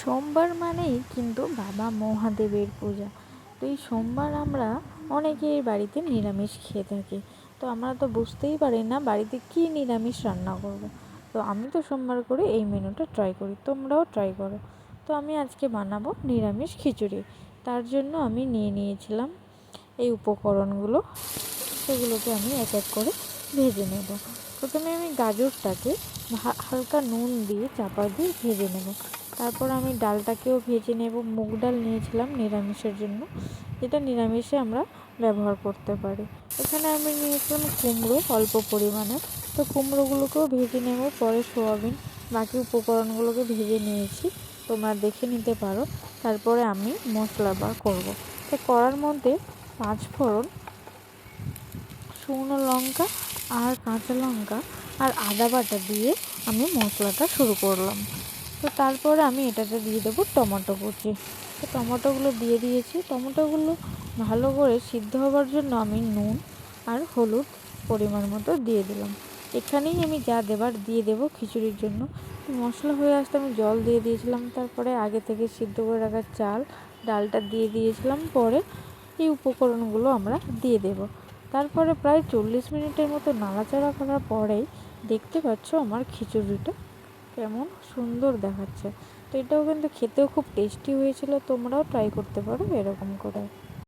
সোমবার মানেই কিন্তু বাবা মহাদেবের পূজা। তো এই সোমবার আমরা অনেকেই বাড়িতে নিরামিষ খেয়ে থাকি। তো আমরা তো বুঝতেই পারি না বাড়িতে কী নিরামিষ রান্না করব। তো আমি তো সোমবার করে এই মেনুটা ট্রাই করি, তোমরাও ট্রাই করো। তো আমি আজকে বানাবো নিরামিষ খিচুড়ি। তার জন্য আমি নিয়ে নিয়েছিলাম এই উপকরণগুলো। সেগুলোকে আমি এক এক করে ভেজে নেব। প্রথমে আমি গাজরটাকে হালকা নুন দিয়ে চাপা দিয়ে ভেজে নেব। তারপর আমি ডালটাকেও ভেজে নেব। মুগ ডাল নিয়েছিলাম নিরামিষের জন্য। যেটা নিরামিষে আমরা ব্যবহার করতে পারি। এখানে আমি নিয়েছিলাম কুমড়ো অল্প পরিমাণে। তো কুমড়োগুলোকেও ভেজে নেব। পরে সোয়াবিন, বাকি উপকরণগুলোকে ভেজে নিয়েছি। তোমরা দেখে নিতে পারো। তারপরে আমি মশলা বার করব। তো করার মধ্যে পাঁচ ফোড়ন শুকনো লঙ্কা আর কাঁচা লঙ্কা আর আদা বাটা দিয়ে আমি মশলাটা শুরু করলাম। তো তারপরে আমি এটাতে দিয়ে দেবো টমেটো কুচি। তো টমেটোগুলো দিয়ে দিয়েছি। টমেটোগুলো ভালো করে সিদ্ধ হওয়ার জন্য আমি নুন আর হলুদ পরিমাণ মতো দিয়ে দিলাম। এখানেই আমি যা দেবার দিয়ে দেবো খিচুড়ির জন্য। মশলা হয়ে আসতে আমি জল দিয়ে দিয়েছিলাম। তারপরে আগে থেকে সিদ্ধ করে রাখার চাল, ডালটা দিয়ে দিয়েছিলাম। পরে এই উপকরণগুলো আমরা দিয়ে দেব। তারপরে প্রায় চল্লিশ মিনিটের মতো নাড়াচাড়া করার পরেই দেখতে পাচ্ছ আমার খিচুড়িটা কেমন সুন্দর দেখাচ্ছে। তো এটাও কিন্তু খেতেও খুব টেস্টি হয়েছিল, তোমরাও ট্রাই করতে পারো এরকম করে।